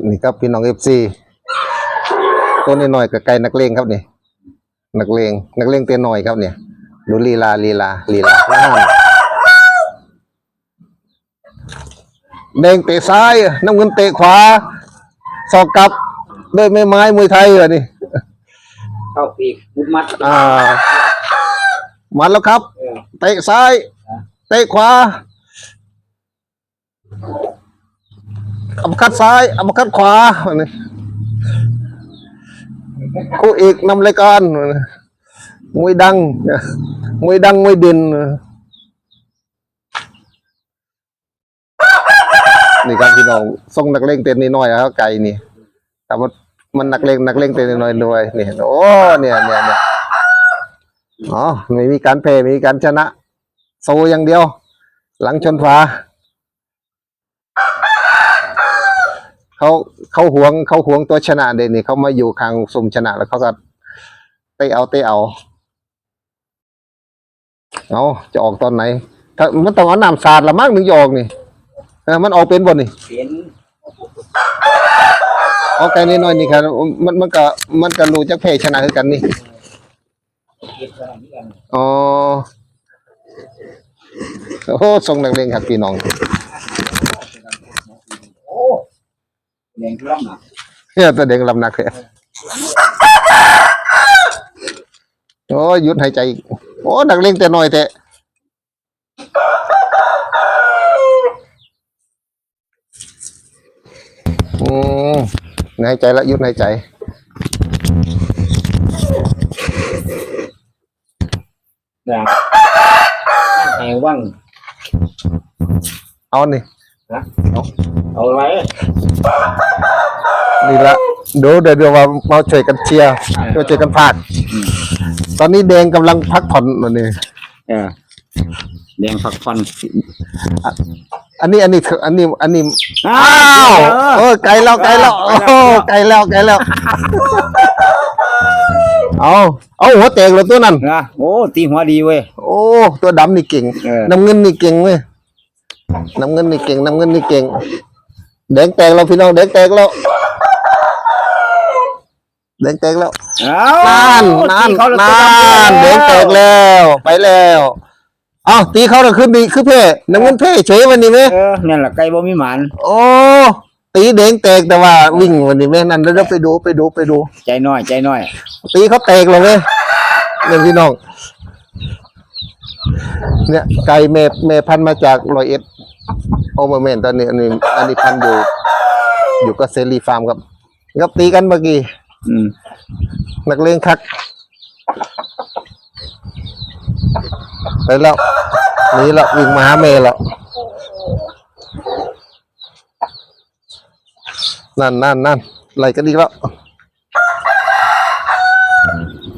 นี่ครับพี่น้องเอฟซีตัวนี้หน่อยกับไก่นักเลงครับนี่นักเลงนักเลงเตี้ยหน่อยครับเนี่ยดูลีลาลีลาลีลาล้านแดงเตะซ้ายน้ำเงินเตะขวาสอกกลับด้วยไม้ไม้มวยไทยเหรอนี่เข้าปีกมุดมัดอ่ามาแล้วครับเออเตะซ้าย เตะขวา อัมคัดซ้ายอัมคัดขวาอันนี้คู่เอกนำรายการมวยดังมวยดังมวยเด่นนี่ครับพี่น้องส่งนักเลงเต้นนิดหน่อยครับไก่นี่แต่มันมันนักเลงนักเลงเต้นนิดหน่อยด้วยนี่โอ้เนี่ยเนี่ยเนี่ยอ๋อไม่มีการแพ้ไม่มีการชนะโซอย่างเดียว หลังชนฝา เขาเขาหวงเขาหวงตัวชนะเด่นนี่เขามาอยู่ข้างสุ่มชนะแล้วเขาก็เตะเอาเตะเอาเอาจะออกตอนไหน ถ้ามันต้องเอาน้ำสาดละมั้งถึงจะออกนี่เออมันออกเป็นบ่นี่เปลี่ยนเอาไกลนิดหน่อยนี่ครับมันมันก็มันก็รู้จักแพ้ชนะคือกันนี่อ๋อโอ้ทรงนักเลงครับพี่น้อง โอ้แด งทุลักหนักเนี่ยตัวเด็กลำหนักเลยโอ้ยหยุดหายใจอีกโอ้นักเลงแต่น้อยแต่อืมหายใจแล้วหยุดหายใจแดงแหงว่างเอานี่นะเอาไว้ นี่ละเดี๋ยวเดี๋ยวเดี๋ยวมามาช่วยกันเชียร์มาช่วยกันพากตอนนี้แดงกำลังพักผ่อนนะนี่เออแดงฝักฟันอันนี้อันนี้คืออันนี้อันนี้อ้าอ้าววเออไกลแล้วไกลแล้วโอ้โหไกลแล้วไกลแล้ว เอาเอาหัวแตกเลยตัวนั้นนะโอ้ตีหัวดีเว้ยโอ้ตัวดำนี่เก่งเออน้ำเงินนี่เก่งเว้ยน้ำเงินนี่เก่งน้ำเงินนี่เก่ง แดงแตกแล้วพี่น้องแดงแตกแล้วแดงแตกแล้วเอานั่นนั่นตีเขาแล้วนั่นแดงแตกแล้ว ไปแล้วเอ้าตีเขาแล้วขึ้นดีคือเพ่น้ำเงินเพ่เฉยวันนี้ไหมเออนั่นแหละไก่บ่มีหมานโอ้ตีแดงแตกแต่ว่าวิ่งวันนี้ไหมนั่นแล้วไปดูไปดูไปดู ใจน้อยใจน้อย ตีเขาแตกเลยเว้ยเนี่ยพี่น้อง เนี่ยไก่เมเมพันธุ์มาจากรอยเอ็ด โอเมเมนตอนนี้อันนี้อันนี้พันธุ์อยู่ อยู่กับเซรีฟาร์มครับครับตีกันเมื่อกี้อืมนักเลงคักไปแล้วหนีแล้ววิ่งมาหาเมย์แล้วนั่นนั่นนั่นไหลกันอีกแล้ว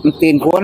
มันตีนคน